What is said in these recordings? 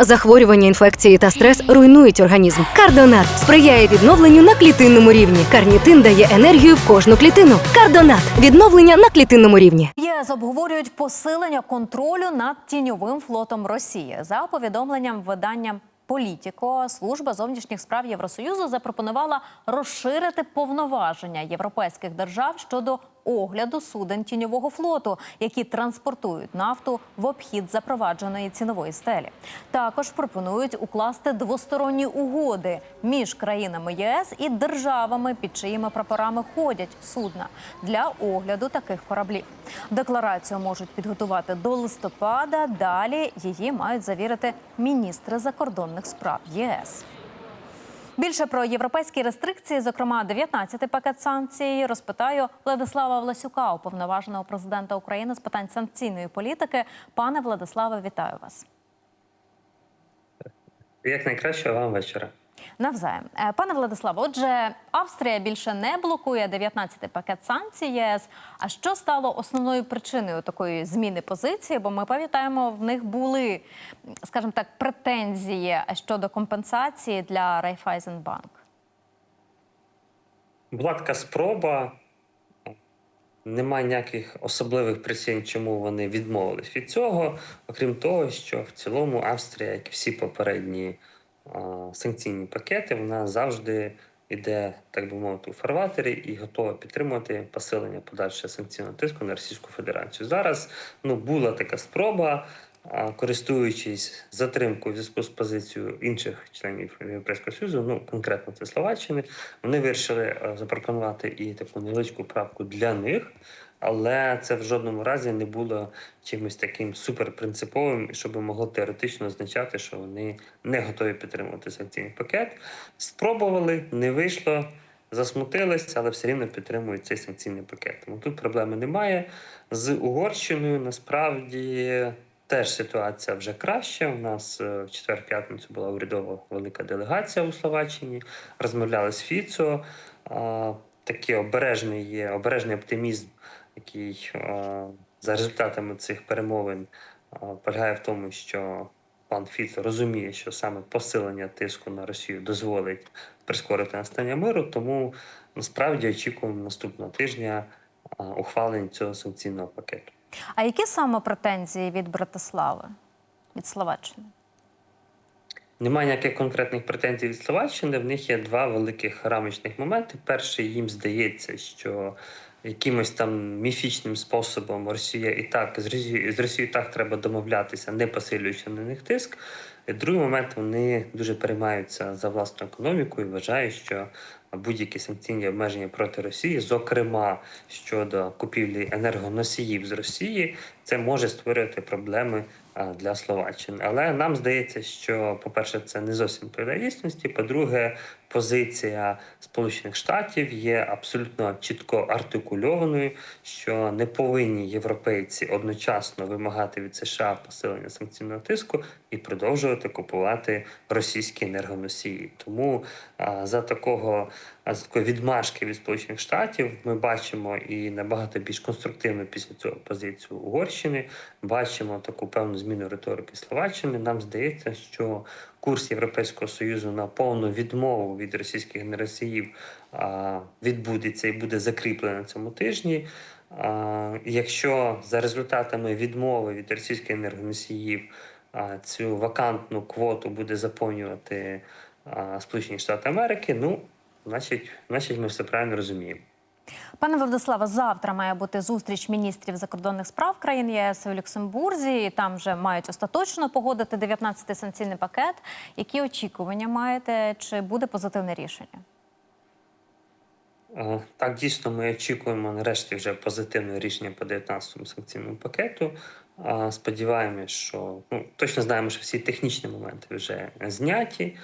Захворювання, інфекції та стрес руйнують організм. Кардонат сприяє відновленню на клітинному рівні. Карнітин дає енергію в кожну клітину. Кардонат відновлення на клітинному рівні. ЄС обговорюють посилення контролю над тіньовим флотом Росії. За повідомленням видання Політіко, служба зовнішніх справ Євросоюзу запропонувала розширити повноваження європейських держав щодо огляду суден тіньового флоту, які транспортують нафту в обхід запровадженої цінової стелі. Також пропонують укласти двосторонні угоди між країнами ЄС і державами, під чиїми прапорами ходять судна для огляду таких кораблів. Декларацію можуть підготувати до листопада. Далі її мають завірити міністри закордонних справ ЄС. Більше про європейські рестрикції, зокрема 19-й пакет санкцій, розпитаю Владислава Власюка, уповноваженого президента України з питань санкційної політики. Пане Владиславе, вітаю вас. Як найкращого вам вечора. Навзаєм, Е, пане Владиславе, отже, Австрія більше не блокує 19-й пакет санкцій ЄС. А що стало основною причиною такої зміни позиції? Бо ми пам'ятаємо, в них були, скажімо так, претензії щодо компенсації для Райфайзенбанк. Була така спроба. Немає ніяких особливих причин, чому вони відмовились від цього. Окрім того, що в цілому Австрія, як і всі попередні санкційні пакети, вона завжди йде, так би мовити, у фарватері і готова підтримувати посилення подальшого санкційного тиску на Російську Федерацію. Зараз ну, була така спроба, користуючись затримкою в зв'язку з позицією інших членів Європейського Союзу, ну конкретно це Словаччини, вони вирішили запропонувати і таку невеличку правку для них. Але це в жодному разі не було чимось таким суперпринциповим, щоб могло теоретично означати, що вони не готові підтримувати санкційний пакет. Спробували, не вийшло, засмутились, але все рівно підтримують цей санкційний пакет. Тому тут проблеми немає. З Угорщиною насправді теж ситуація вже краща. У нас е, в четвер-п'ятницю була урядова велика делегація у Словаччині. Розмовляли з Фіцо. Такий обережний є обережний оптимізм, який а, за результатами цих перемовин а, полягає в тому, що пан Фіцо розуміє, що саме посилення тиску на Росію дозволить прискорити настання миру. Тому насправді очікуємо наступного тижня а, ухвалення цього санкційного пакету. А які саме претензії від Братислави, від Словаччини? Немає ніяких конкретних претензій від Словаччини. В них є два великих рамочних моменти. Перший їм здається, що якимось там міфічним способом Росія і так з Росією з Росією так треба домовлятися, не посилюючи на них тиск. Другий момент вони дуже переймаються за власну економіку і вважають, що будь-які санкційні обмеження проти Росії, зокрема щодо купівлі енергоносіїв з Росії, це може створювати проблеми для Словаччини. Але нам здається, що, по-перше, це не зовсім дійсності. По-друге, позиція Сполучених Штатів є абсолютно чітко артикульованою, що не повинні європейці одночасно вимагати від США посилення санкційного тиску і продовжувати купувати російські енергоносії. Тому а, за такого а, за такої відмашки від Сполучених Штатів ми бачимо і набагато більш конструктивну після цього позицію Угорщини. Бачимо таку певну зміну риторики Словаччини. Нам здається, що курс Європейського союзу на повну відмову від російських енергоносіїв а, відбудеться і буде закріплений на цьому тижні. Якщо за результатами відмови від російських енергоносіїв цю вакантну квоту буде заповнювати Сполучені Штати Америки, ну значить, значить, ми все правильно розуміємо. Пане Владиславе, завтра має бути зустріч міністрів закордонних справ країн ЄС у Люксембурзі. І там вже мають остаточно погодити 19-й санкційний пакет. Які очікування маєте? Чи буде позитивне рішення? Так, дійсно, ми очікуємо нарешті вже позитивне рішення по 19-му санкційному пакету. Сподіваємось, що ну точно знаємо, що всі технічні моменти вже зняті.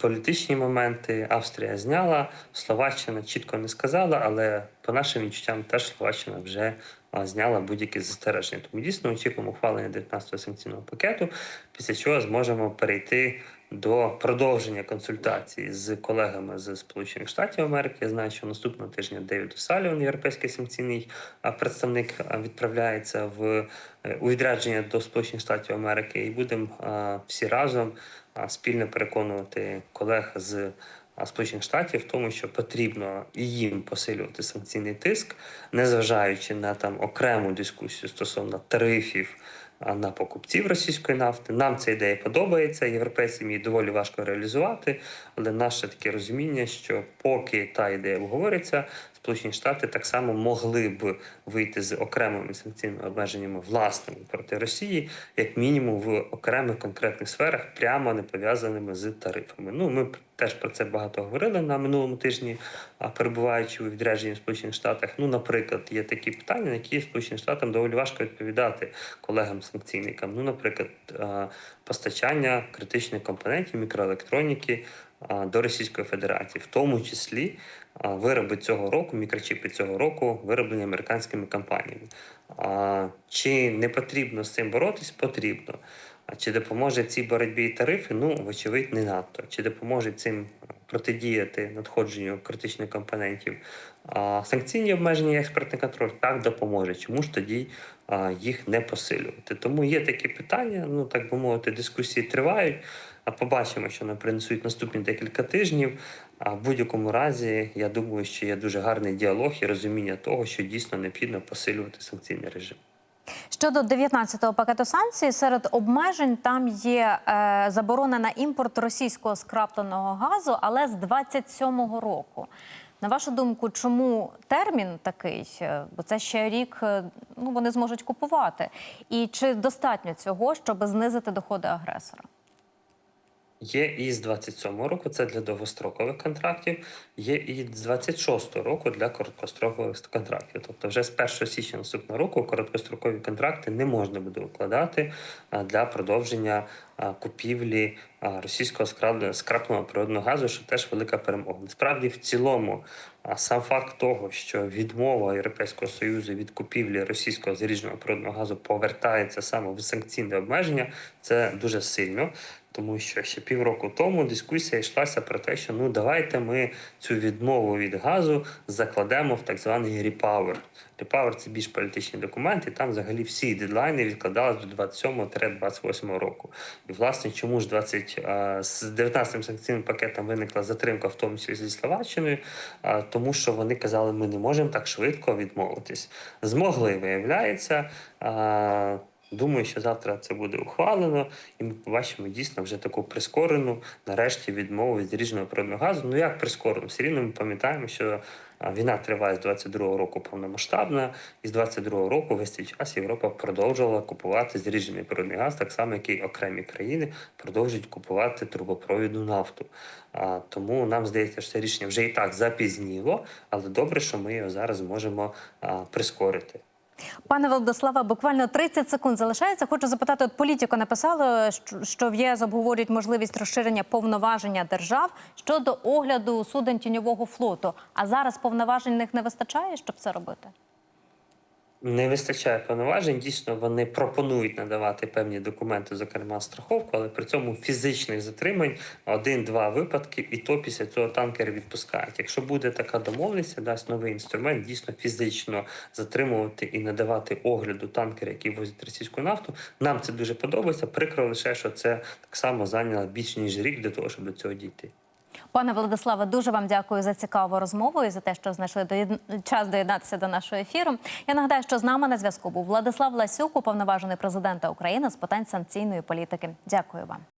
Політичні моменти Австрія зняла, Словаччина чітко не сказала, але по нашим відчуттям теж Словаччина вже зняла будь-які застереження. Тому дійсно очікуємо ухвалення 19-го санкційного пакету, після чого зможемо перейти до продовження консультацій з колегами з Сполучених Штатів Америки. Я знаю, що наступного тижня Девід Саліван, європейський санкційний представник, відправляється в е, у відрядження до Сполучених Штатів Америки, і будемо всі разом спільно переконувати колег з Сполучених Штатів в тому, що потрібно і їм посилювати санкційний тиск, незважаючи на там окрему дискусію стосовно тарифів на покупців російської нафти. Нам ця ідея подобається. Європейцям її доволі важко реалізувати, але наше таке розуміння, що поки та ідея обговорюється, Сполучені Штати так само могли б вийти з окремими санкційними обмеженнями власними проти Росії, як мінімум в окремих конкретних сферах, прямо не пов'язаними з тарифами. Ну ми теж про це багато говорили на минулому тижні, перебуваючи у відрядженні в Сполучених Штатах. Ну, наприклад, є такі питання, на які Сполученим Штатам доволі важко відповідати колегам-санкційникам. Ну, наприклад, постачання критичних компонентів мікроелектроніки до Російської Федерації, в тому числі вироби цього року, мікрочіпи цього року, вироблені американськими компаніями. Чи не потрібно з цим боротись? Потрібно. А чи допоможе цій боротьбі тарифи? Ну, вочевидь, не надто. Чи допоможе цим протидіяти надходженню критичних компонентів? А санкційні обмеження і експертний контроль так допоможе. Чому ж тоді їх не посилювати? Тому є такі питання, ну так би мовити, дискусії тривають. А побачимо, що нам принесуть наступні декілька тижнів. А в будь-якому разі, я думаю, що є дуже гарний діалог і розуміння того, що дійсно необхідно посилювати санкційний режим. Щодо 19-го пакету санкцій, серед обмежень там є е, заборона на імпорт російського скрапленого газу, але з 27-го року. На вашу думку, чому термін такий? Е, Бо це ще рік е, ну, вони зможуть купувати. І чи достатньо цього, щоб знизити доходи агресора? Є і з 27 року, це для довгострокових контрактів, є і з 26 року для короткострокових контрактів. Тобто, вже з 1 січня наступного року короткострокові контракти не можна буде укладати для продовження купівлі російського скрапленого природного газу, що теж велика перемога. Насправді, в цілому, сам факт того, що відмова Європейського союзу від купівлі російського зарідженого природного газу повертається саме в санкційне обмеження, це дуже сильно. Тому що ще півроку тому дискусія йшлася про те, що ну давайте ми цю відмову від газу закладемо в так званий репауер. Репауер це більш політичний документ, і там взагалі всі дедлайни відкладались до 27-28 року. І власне, чому ж 20, а, з 19 санкційним пакетом виникла затримка, в тому числі зі Словаччиною, тому що вони казали, ми не можемо так швидко відмовитись. Змогли, виявляється. Думаю, що завтра це буде ухвалено, і ми побачимо дійсно вже таку прискорену, нарешті, відмову від зарідженого природного газу. Ну як прискорену? Все рівно ми пам'ятаємо, що війна триває з 22-го року повномасштабна, і з 22-го року весь цей час Європа продовжувала купувати заріджений природний газ, так само, як і окремі країни продовжують купувати трубопровідну нафту. А, тому нам здається, що це рішення вже і так запізніло, але добре, що ми його зараз можемо прискорити. Пане Володислава, буквально 30 секунд залишається. Хочу запитати, от політико написало, що- в ЄС обговорюють можливість розширення повноваження держав щодо огляду суден тіньового флоту. А зараз повноважень них не вистачає, щоб це робити? Не вистачає повноважень. Дійсно, вони пропонують надавати певні документи, зокрема страховку, але при цьому фізичних затримань один-два випадки, і то після цього танкери відпускають. Якщо буде така домовленість, дасть новий інструмент дійсно фізично затримувати і надавати огляду танкери, які возять російську нафту. Нам це дуже подобається. Прикро лише, що це так само зайняло більш ніж рік для того, щоб до цього дійти. Пане Владиславе, дуже вам дякую за цікаву розмову і за те, що знайшли доєд- час доєднатися до нашого ефіру. Я нагадаю, що з нами на зв'язку був Владислав Ласюк, уповноважений президента України з питань санкційної політики. Дякую вам.